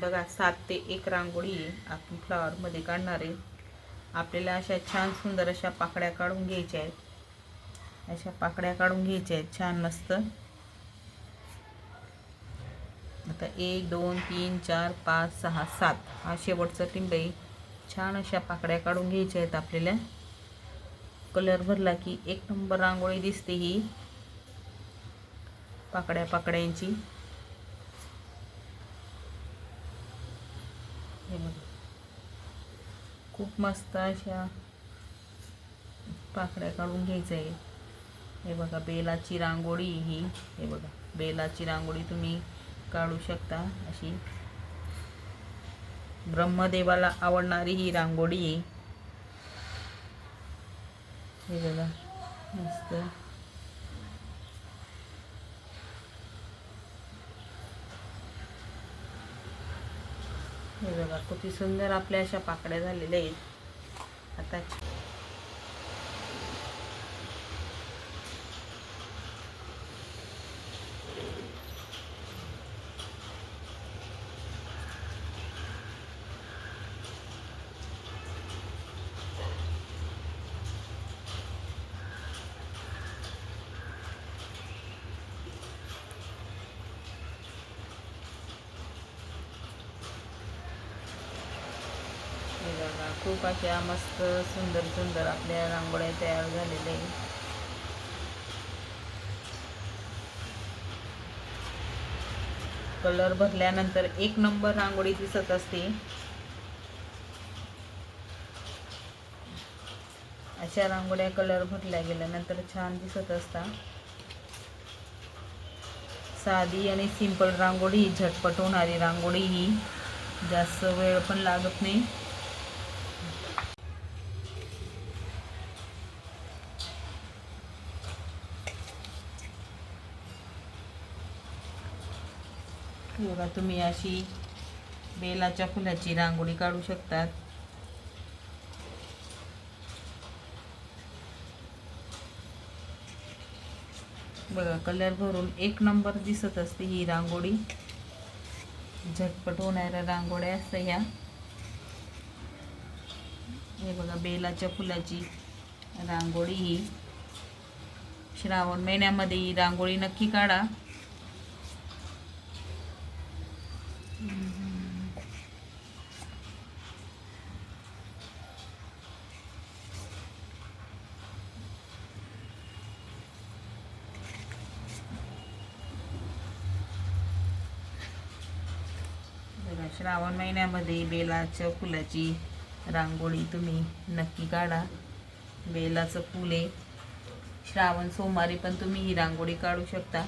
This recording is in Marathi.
बघा सात ते एक रांगोळी आहे आपण फ्लॉवरमध्ये काढणार आहे. आपल्याला अशा छान सुंदर अशा पाकड्या काढून घ्यायच्या आहेत. अशा पाकड्या काढून घ्यायच्या आहेत छान मस्त. आता एक दोन तीन चार पाच सहा सात. हा शेवटचा टिंब आहे. छान अशा पाकड्या काढून घ्यायच्या आहेत आपल्याला. कलर भरला की एक नंबर रांगोळी दिसते ही. पाकड्या पाकड्यांची हे बघा खूप मस्त अशा पाकड्या काढून घ्यायचं आहे हे बघा बेलाची रांगोळी ही. हे बघा बेलाची रांगोळी तुम्ही काढू शकता. अशी ब्रह्मदेवाला आवडणारी ही रांगोळी. आहे हे बघा मस्त. हे बघा किती सुंदर आपल्या अशा पाकड्या झालेल्या आहेत. आता हे बघा खूप अशा मस्त सुंदर सुंदर आपल्या रांगोळ्या तयार झालेल्या आहे कलर भरल्यानंतर एक नंबर रांगोळी दिसत असते. अशा रांगोळ्या कलर भरल्या गेल्यानंतर छान दिसत असतात साधी आणि सिंपल रांगोळी झटपट होणारी रांगोळी ही. जास्त वेळ पण लागत नाही. बघा तुम्ही अशी बेलाच्या फुलाची रांगोळी काढू शकतात. बघा कलर भरून एक नंबर दिसत असते ही रांगोळी. झटपट होणाऱ्या रांगोळ्या असतात ह्या. हे बघा बेलाच्या फुलाची रांगोळी ही. श्रावण महिन्यामध्ये ही रांगोळी नक्की काढा बघा श्रावण महिन्यामध्ये बेलाच्या फुलाची रांगोळी तुम्ही नक्की काढा. बेलाचं फूल आहे. श्रावण सोमवारी पण तुम्ही ही रांगोळी काढू शकता.